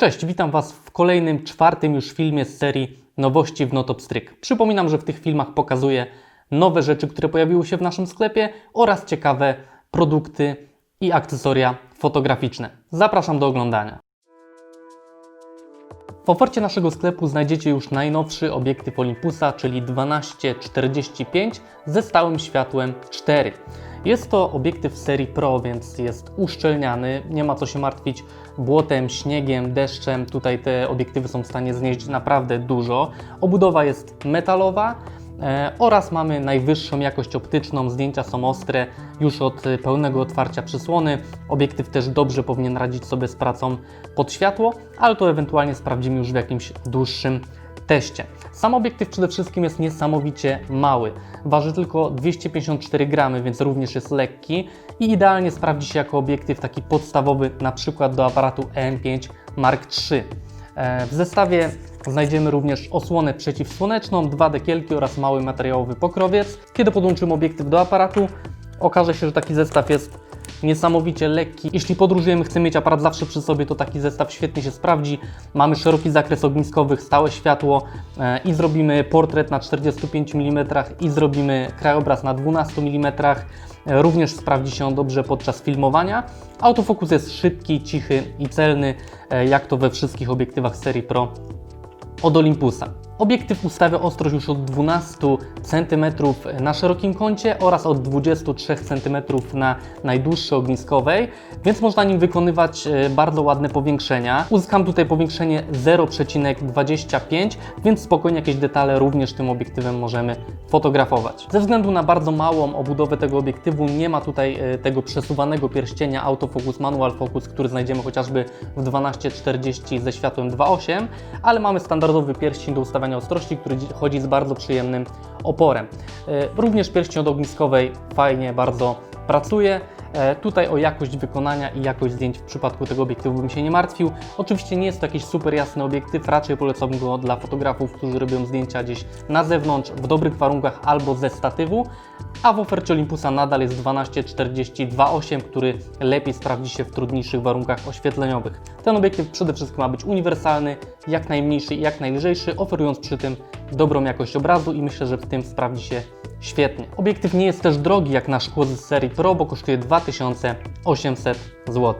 Cześć, witam Was w kolejnym, czwartym już filmie z serii Nowości w Notopstryk. Przypominam, że w tych filmach pokazuję nowe rzeczy, które pojawiły się w naszym sklepie oraz ciekawe produkty i akcesoria fotograficzne. Zapraszam do oglądania. W ofercie naszego sklepu znajdziecie już najnowszy obiektyw Olympusa, czyli 1245 ze stałym światłem 4. Jest to obiektyw serii Pro, więc jest uszczelniany, nie ma co się martwić błotem, śniegiem, deszczem. Tutaj te obiektywy są w stanie znieść naprawdę dużo. Obudowa jest metalowa, E, oraz mamy najwyższą jakość optyczną. Zdjęcia są ostre już od pełnego otwarcia przysłony. Obiektyw też dobrze powinien radzić sobie z pracą pod światło, ale to ewentualnie sprawdzimy już w jakimś dłuższym teście. Sam obiektyw przede wszystkim jest niesamowicie mały. Waży tylko 254 gramy, więc również jest lekki i idealnie sprawdzi się jako obiektyw taki podstawowy, na przykład do aparatu EM5 Mark III. E, W zestawie znajdziemy również osłonę przeciwsłoneczną, dwa dekielki oraz mały materiałowy pokrowiec. Kiedy podłączymy obiektyw do aparatu, okaże się, że taki zestaw jest niesamowicie lekki. Jeśli podróżujemy, chcemy mieć aparat zawsze przy sobie, to taki zestaw świetnie się sprawdzi. Mamy szeroki zakres ogniskowych, stałe światło e, i zrobimy portret na 45 mm i zrobimy krajobraz na 12 mm. E, Również sprawdzi się on dobrze podczas filmowania. Autofokus jest szybki, cichy i celny, e, jak to we wszystkich obiektywach serii Pro od Olympusa. Obiektyw ustawia ostrość już od 12 cm na szerokim kącie oraz od 23 cm na najdłuższej ogniskowej, więc można nim wykonywać e, bardzo ładne powiększenia. Uzyskam tutaj powiększenie 0,25, więc spokojnie jakieś detale również tym obiektywem możemy fotografować. Ze względu na bardzo małą obudowę tego obiektywu nie ma tutaj e, tego przesuwanego pierścienia autofocus manual focus, który znajdziemy chociażby w 1240 ze światłem 2.8, ale mamy standardowy pierścień do ustawiania ostrości, który dzi- chodzi z bardzo przyjemnym oporem. E, Również pierścień od ogniskowej fajnie bardzo pracuje. E, Tutaj o jakość wykonania i jakość zdjęć w przypadku tego obiektywu bym się nie martwił. Oczywiście nie jest to jakiś super jasny obiektyw, raczej polecam go dla fotografów, którzy robią zdjęcia gdzieś na zewnątrz, w dobrych warunkach albo ze statywu, a w ofercie Olympusa nadal jest 12-42-8, który lepiej sprawdzi się w trudniejszych warunkach oświetleniowych. Ten obiektyw przede wszystkim ma być uniwersalny, jak najmniejszy i jak najlżejszy, oferując przy tym dobrą jakość obrazu i myślę, że w tym sprawdzi się świetnie. Obiektyw nie jest też drogi jak na szkło z serii Pro, bo kosztuje 2800 zł.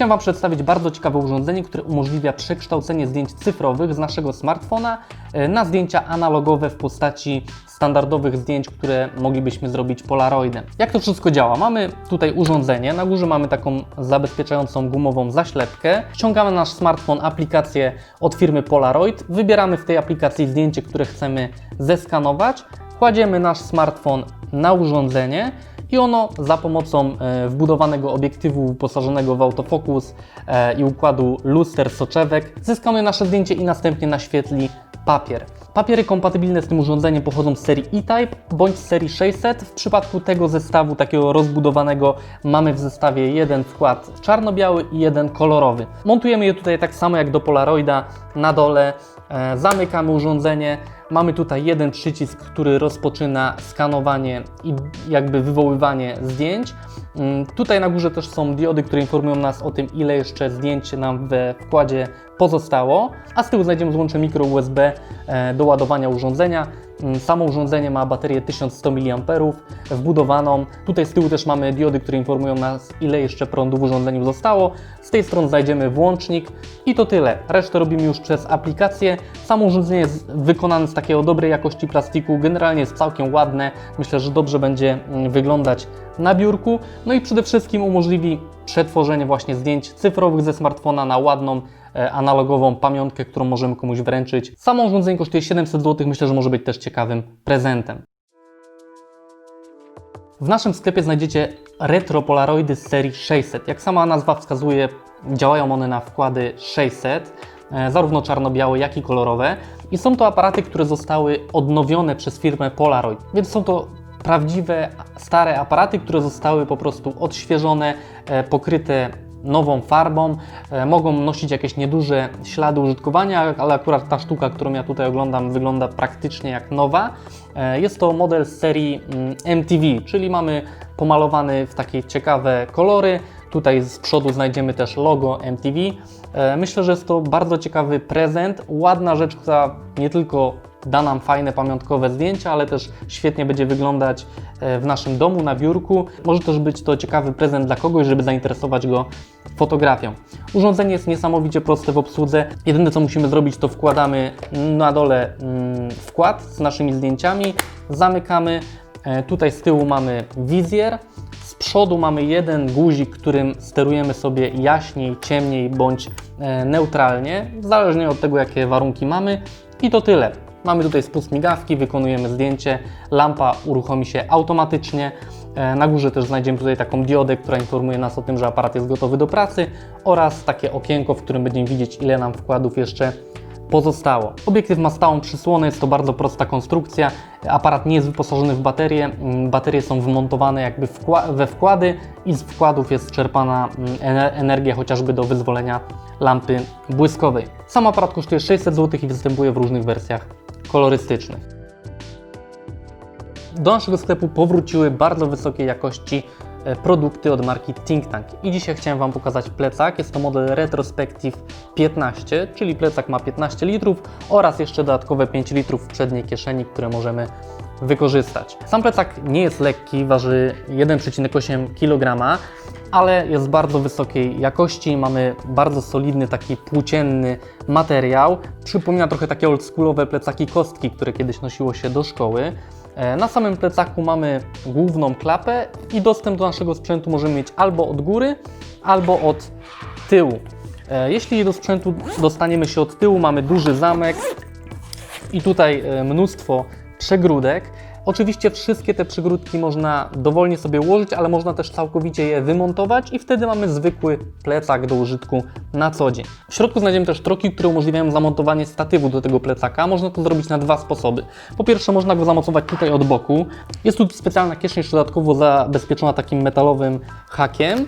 Chciałem Wam przedstawić bardzo ciekawe urządzenie, które umożliwia przekształcenie zdjęć cyfrowych z naszego smartfona e, na zdjęcia analogowe w postaci standardowych zdjęć, które moglibyśmy zrobić polaroidem. Jak to wszystko działa? Mamy tutaj urządzenie, na górze mamy taką zabezpieczającą gumową zaślepkę. Ściągamy na nasz smartfon aplikację od firmy Polaroid, wybieramy w tej aplikacji zdjęcie, które chcemy zeskanować, kładziemy nasz smartfon na urządzenie i ono za pomocą e, wbudowanego obiektywu wyposażonego w autofokus e, i układu luster soczewek zeskanuje nasze zdjęcie i następnie naświetli papier. Papiery kompatybilne z tym urządzeniem pochodzą z serii E-Type bądź z serii 600. W przypadku tego zestawu, takiego rozbudowanego, mamy w zestawie jeden wkład czarno-biały i jeden kolorowy. Montujemy je tutaj tak samo jak do Polaroida na dole. E, zamykamy urządzenie. Mamy tutaj jeden przycisk, który rozpoczyna skanowanie i jakby wywoływanie zdjęć. Mm, Tutaj na górze też są diody, które informują nas o tym, ile jeszcze zdjęć nam we wkładzie pozostało. A z tyłu znajdziemy złącze mikro USB e, do ładowania urządzenia. Mm, Samo urządzenie ma baterię 1100 mAh wbudowaną. Tutaj z tyłu też mamy diody, które informują nas, ile jeszcze prądu w urządzeniu zostało. Z tej strony znajdziemy włącznik i to tyle. Resztę robimy już przez aplikację. Samo urządzenie jest wykonane z takiego dobrej jakości plastiku. Generalnie jest całkiem ładne. Myślę, że dobrze będzie mm, wyglądać na biurku. No i przede wszystkim umożliwi przetworzenie właśnie zdjęć cyfrowych ze smartfona na ładną analogową pamiątkę, którą możemy komuś wręczyć. Samo urządzenie kosztuje 700 zł. Myślę, że może być też ciekawym prezentem. W naszym sklepie znajdziecie retro polaroidy z serii 600. Jak sama nazwa wskazuje, działają one na wkłady 600, e, zarówno czarno-białe, jak i kolorowe. I są to aparaty, które zostały odnowione przez firmę Polaroid. Więc są to prawdziwe, stare aparaty, które zostały po prostu odświeżone, e, pokryte nową farbą, e, mogą nosić jakieś nieduże ślady użytkowania, ale akurat ta sztuka, którą ja tutaj oglądam, wygląda praktycznie jak nowa. E, Jest to model z serii mm, MTV, czyli mamy pomalowany w takie ciekawe kolory. Tutaj z przodu znajdziemy też logo MTV. E, Myślę, że jest to bardzo ciekawy prezent, ładna rzecz, która nie tylko da nam fajne pamiątkowe zdjęcia, ale też świetnie będzie wyglądać e, w naszym domu, na biurku. Może też być to ciekawy prezent dla kogoś, żeby zainteresować go fotografią. Urządzenie jest niesamowicie proste w obsłudze. Jedyne co musimy zrobić, to wkładamy na dole mm, wkład z naszymi zdjęciami, zamykamy. E, Tutaj z tyłu mamy wizjer. Z przodu mamy jeden guzik, którym sterujemy sobie jaśniej, ciemniej bądź e, neutralnie, zależnie od tego, jakie warunki mamy. I to tyle. Mamy tutaj spust migawki, wykonujemy zdjęcie, lampa uruchomi się automatycznie. E, Na górze też znajdziemy tutaj taką diodę, która informuje nas o tym, że aparat jest gotowy do pracy oraz takie okienko, w którym będziemy widzieć, ile nam wkładów jeszcze pozostało. Obiektyw ma stałą przysłonę, jest to bardzo prosta konstrukcja. Aparat nie jest wyposażony w baterie. Mm, Baterie są wmontowane jakby we wkłady i z wkładów jest czerpana mm, ener- energia chociażby do wyzwolenia lampy błyskowej. Sam aparat kosztuje 600 zł i występuje w różnych wersjach kolorystycznych. Do naszego sklepu powróciły bardzo wysokiej jakości e, produkty od marki Think Tank. I dzisiaj chciałem Wam pokazać plecak. Jest to model Retrospective 15, czyli plecak ma 15 litrów oraz jeszcze dodatkowe 5 litrów w przedniej kieszeni, które możemy wykorzystać. Sam plecak nie jest lekki, waży 1,8 kg, ale jest bardzo wysokiej jakości. Mamy bardzo solidny, taki płócienny materiał. Przypomina trochę takie oldschoolowe plecaki kostki, które kiedyś nosiło się do szkoły. E, Na samym plecaku mamy główną klapę i dostęp do naszego sprzętu możemy mieć albo od góry, albo od tyłu. E, Jeśli do sprzętu dostaniemy się od tyłu, mamy duży zamek i tutaj e, mnóstwo przegródek. Oczywiście wszystkie te przygródki można dowolnie sobie ułożyć, ale można też całkowicie je wymontować i wtedy mamy zwykły plecak do użytku na co dzień. W środku znajdziemy też troki, które umożliwiają zamontowanie statywu do tego plecaka. Można to zrobić na dwa sposoby. Po pierwsze można go zamocować tutaj od boku. Jest tu specjalna kieszeń dodatkowo zabezpieczona takim metalowym hakiem.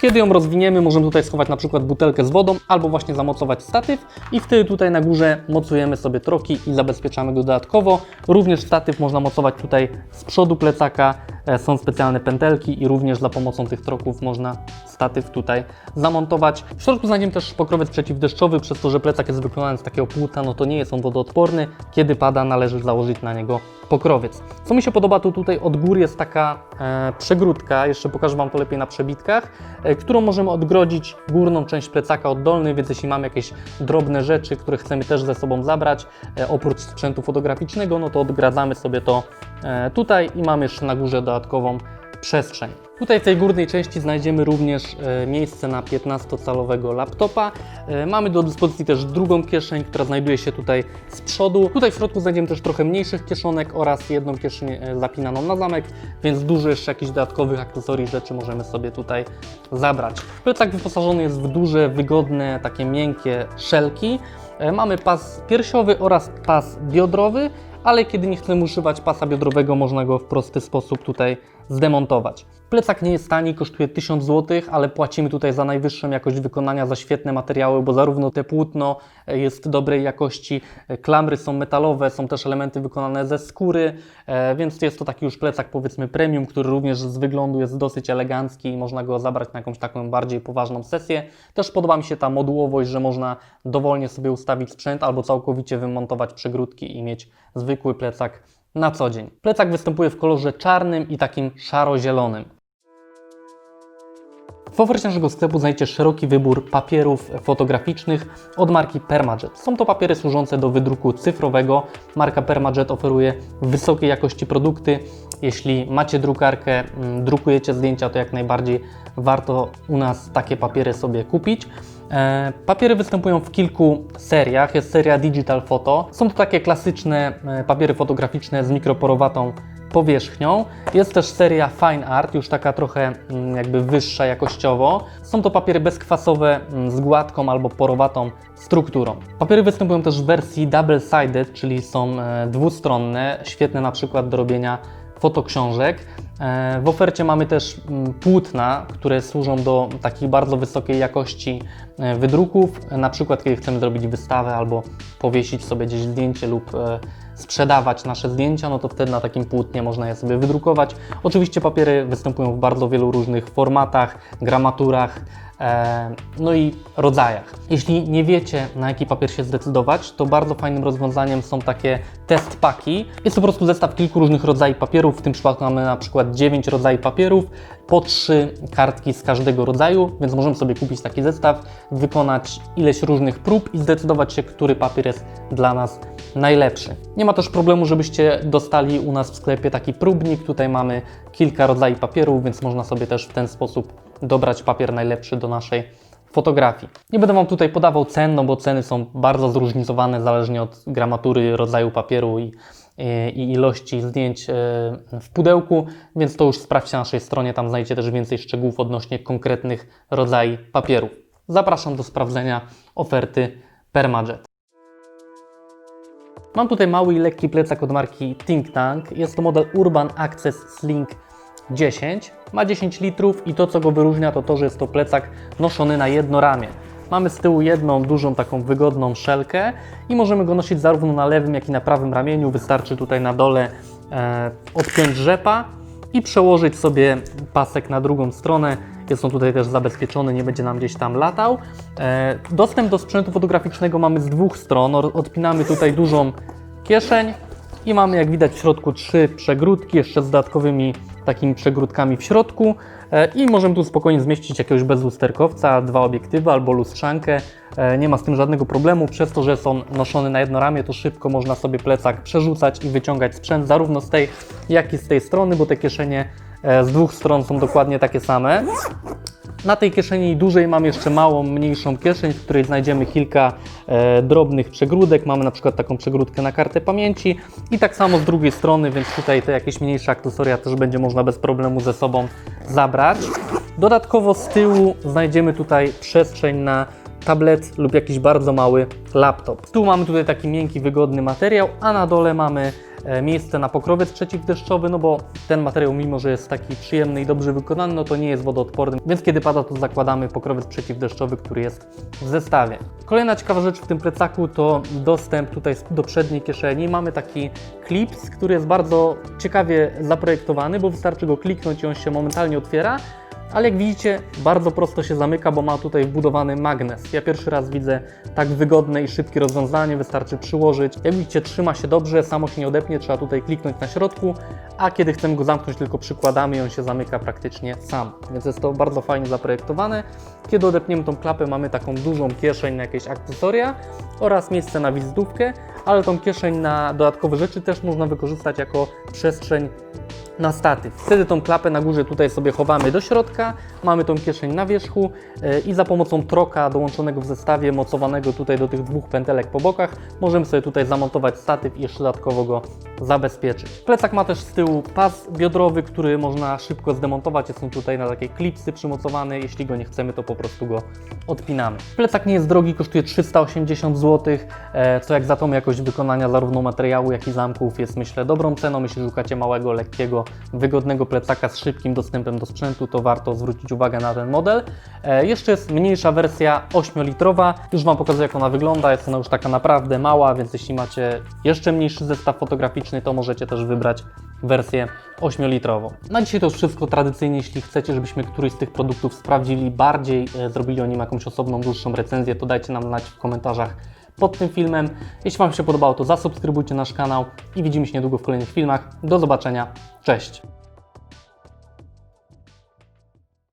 Kiedy ją rozwiniemy, możemy tutaj schować na przykład butelkę z wodą albo właśnie zamocować statyw i wtedy tutaj na górze mocujemy sobie troki i zabezpieczamy go dodatkowo. Również statyw można mocować tutaj z przodu plecaka, są specjalne pętelki i również za pomocą tych troków można statyw tutaj zamontować. W środku znajdziemy też pokrowiec przeciwdeszczowy, przez to, że plecak jest wykonany z takiego płuta, no to nie jest on wodoodporny. Kiedy pada, należy założyć na niego pokrowiec. Co mi się podoba, to tutaj od góry jest taka e, przegródka, jeszcze pokażę Wam to lepiej na przebitkach, e, którą możemy odgrodzić górną część plecaka od dolnej, więc jeśli mamy jakieś drobne rzeczy, które chcemy też ze sobą zabrać, e, oprócz sprzętu fotograficznego, no to odgradzamy sobie to e, tutaj i mamy jeszcze na górze dodatkową przestrzeń. Tutaj w tej górnej części znajdziemy również e, miejsce na 15-calowego laptopa. E, Mamy do dyspozycji też drugą kieszeń, która znajduje się tutaj z przodu. Tutaj w środku znajdziemy też trochę mniejszych kieszonek oraz jedną kieszeń e, zapinaną na zamek, więc dużo jeszcze jakichś dodatkowych akcesorii rzeczy możemy sobie tutaj zabrać. Plecak wyposażony jest w duże, wygodne, takie miękkie szelki. E, Mamy pas piersiowy oraz pas biodrowy, ale kiedy nie chcemy używać pasa biodrowego, można go w prosty sposób tutaj zdemontować. Plecak nie jest tani, kosztuje 1000 zł, ale płacimy tutaj za najwyższą jakość wykonania, za świetne materiały, bo zarówno te płótno e, jest dobrej jakości, e, klamry są metalowe, są też elementy wykonane ze skóry, e, więc jest to taki już plecak powiedzmy premium, który również z wyglądu jest dosyć elegancki i można go zabrać na jakąś taką bardziej poważną sesję. Też podoba mi się ta modułowość, że można dowolnie sobie ustawić sprzęt albo całkowicie wymontować przegródki i mieć zwykły plecak na co dzień. Plecak występuje w kolorze czarnym i takim szaro-zielonym. W ofercie naszego sklepu znajdziecie szeroki wybór papierów fotograficznych od marki Permajet. Są to papiery służące do wydruku cyfrowego. Marka Permajet oferuje wysokiej jakości produkty. Jeśli macie drukarkę, mm, drukujecie zdjęcia, to jak najbardziej warto u nas takie papiery sobie kupić. E, Papiery występują w kilku seriach. Jest seria Digital Photo. Są to takie klasyczne e, papiery fotograficzne z mikroporowatą powierzchnią. Jest też seria Fine Art, już taka trochę mm, jakby wyższa jakościowo. Są to papiery bezkwasowe mm, z gładką albo porowatą strukturą. Papiery występują też w wersji double-sided, czyli są e, dwustronne, świetne na przykład do robienia fotoksiążek. E, W ofercie mamy też mm, płótna, które służą do takiej bardzo wysokiej jakości e, wydruków, na przykład kiedy chcemy zrobić wystawę albo powiesić sobie gdzieś zdjęcie lub e, sprzedawać nasze zdjęcia, no to wtedy na takim płótnie można je sobie wydrukować. Oczywiście papiery występują w bardzo wielu różnych formatach, gramaturach, no i rodzajach. Jeśli nie wiecie, na jaki papier się zdecydować, to bardzo fajnym rozwiązaniem są takie test paki. Jest to po prostu zestaw kilku różnych rodzajów papierów. W tym przypadku mamy na przykład 9 rodzajów papierów, po 3 kartki z każdego rodzaju, więc możemy sobie kupić taki zestaw, wykonać ileś różnych prób i zdecydować się, który papier jest dla nas najlepszy. Nie ma też problemu, żebyście dostali u nas w sklepie taki próbnik. Tutaj mamy kilka rodzajów papierów, więc można sobie też w ten sposób dobrać papier najlepszy do naszej fotografii. Nie będę Wam tutaj podawał cen, no bo ceny są bardzo zróżnicowane zależnie od gramatury, rodzaju papieru i, i ilości zdjęć e, w pudełku, więc to już sprawdźcie na naszej stronie, tam znajdziecie też więcej szczegółów odnośnie konkretnych rodzajów papierów. Zapraszam do sprawdzenia oferty Permajet. Mam tutaj mały i lekki plecak od marki Think Tank. Jest to model Urban Access Sling 10. Ma 10 litrów i to, co go wyróżnia, to to, że jest to plecak noszony na jedno ramię. Mamy z tyłu jedną dużą, taką wygodną szelkę i możemy go nosić zarówno na lewym, jak i na prawym ramieniu. Wystarczy tutaj na dole e, odpiąć rzepa i przełożyć sobie pasek na drugą stronę. Jest on tutaj też zabezpieczony, nie będzie nam gdzieś tam latał. E, dostęp do sprzętu fotograficznego mamy z dwóch stron. Odpinamy tutaj dużą kieszeń i mamy jak widać w środku trzy przegródki, jeszcze z dodatkowymi takimi przegródkami w środku E, i możemy tu spokojnie zmieścić jakiegoś bezlusterkowca, dwa obiektywy albo lustrzankę. E, Nie ma z tym żadnego problemu, przez to, że są noszone na jedno ramię, to szybko można sobie plecak przerzucać i wyciągać sprzęt zarówno z tej, jak i z tej strony, bo te kieszenie z dwóch stron są dokładnie takie same. Na tej kieszeni dużej mam jeszcze małą, mniejszą kieszeń, w której znajdziemy kilka e, drobnych przegródek. Mamy na przykład taką przegródkę na kartę pamięci i tak samo z drugiej strony, więc tutaj te jakieś mniejsze akcesoria też będzie można bez problemu ze sobą zabrać. Dodatkowo z tyłu znajdziemy tutaj przestrzeń na tablet lub jakiś bardzo mały laptop. Tyłu mamy tutaj taki miękki, wygodny materiał, a na dole mamy e, miejsce na pokrowiec przeciwdeszczowy, no bo ten materiał, mimo że jest taki przyjemny i dobrze wykonany, no to nie jest wodoodporny, więc kiedy pada, to zakładamy pokrowiec przeciwdeszczowy, który jest w zestawie. Kolejna ciekawa rzecz w tym plecaku to dostęp tutaj do przedniej kieszeni. Mamy taki klips, który jest bardzo ciekawie zaprojektowany, bo wystarczy go kliknąć i on się momentalnie otwiera. Ale jak widzicie, bardzo prosto się zamyka, bo ma tutaj wbudowany magnes. Ja pierwszy raz widzę tak wygodne i szybkie rozwiązanie, wystarczy przyłożyć. Jak widzicie, trzyma się dobrze, samo się nie odepnie, trzeba tutaj kliknąć na środku, a kiedy chcemy go zamknąć, tylko przykładamy i on się zamyka praktycznie sam. Więc jest to bardzo fajnie zaprojektowane. Kiedy odepniemy tą klapę, mamy taką dużą kieszeń na jakieś akcesoria oraz miejsce na wizytówkę, ale tą kieszeń na dodatkowe rzeczy też można wykorzystać jako przestrzeń na statyw. Wtedy tą klapę na górze tutaj sobie chowamy do środka, mamy tą kieszeń na wierzchu e, i za pomocą troka dołączonego w zestawie, mocowanego tutaj do tych dwóch pętelek po bokach, możemy sobie tutaj zamontować statyw i jeszcze dodatkowo go zabezpieczyć. Plecak ma też z tyłu pas biodrowy, który można szybko zdemontować, jest on tutaj na takie klipsy przymocowany, jeśli go nie chcemy, to po prostu go odpinamy. Plecak nie jest drogi, kosztuje 380 zł, e, co jak za tą jakość wykonania zarówno materiału, jak i zamków jest myślę dobrą ceną, jeśli szukacie małego, lekkiego, wygodnego plecaka z szybkim dostępem do sprzętu, to warto zwrócić uwagę na ten model. E, Jeszcze jest mniejsza wersja 8-litrowa. Już Wam pokazuję, jak ona wygląda. Jest ona już taka naprawdę mała, więc jeśli macie jeszcze mniejszy zestaw fotograficzny, to możecie też wybrać wersję 8-litrową. Na dzisiaj to już wszystko. Tradycyjnie, jeśli chcecie, żebyśmy któryś z tych produktów sprawdzili bardziej, e, zrobili o nim jakąś osobną, dłuższą recenzję, to dajcie nam znać w komentarzach pod tym filmem. Jeśli Wam się podobało, to zasubskrybujcie nasz kanał i widzimy się niedługo w kolejnych filmach. Do zobaczenia. Cześć!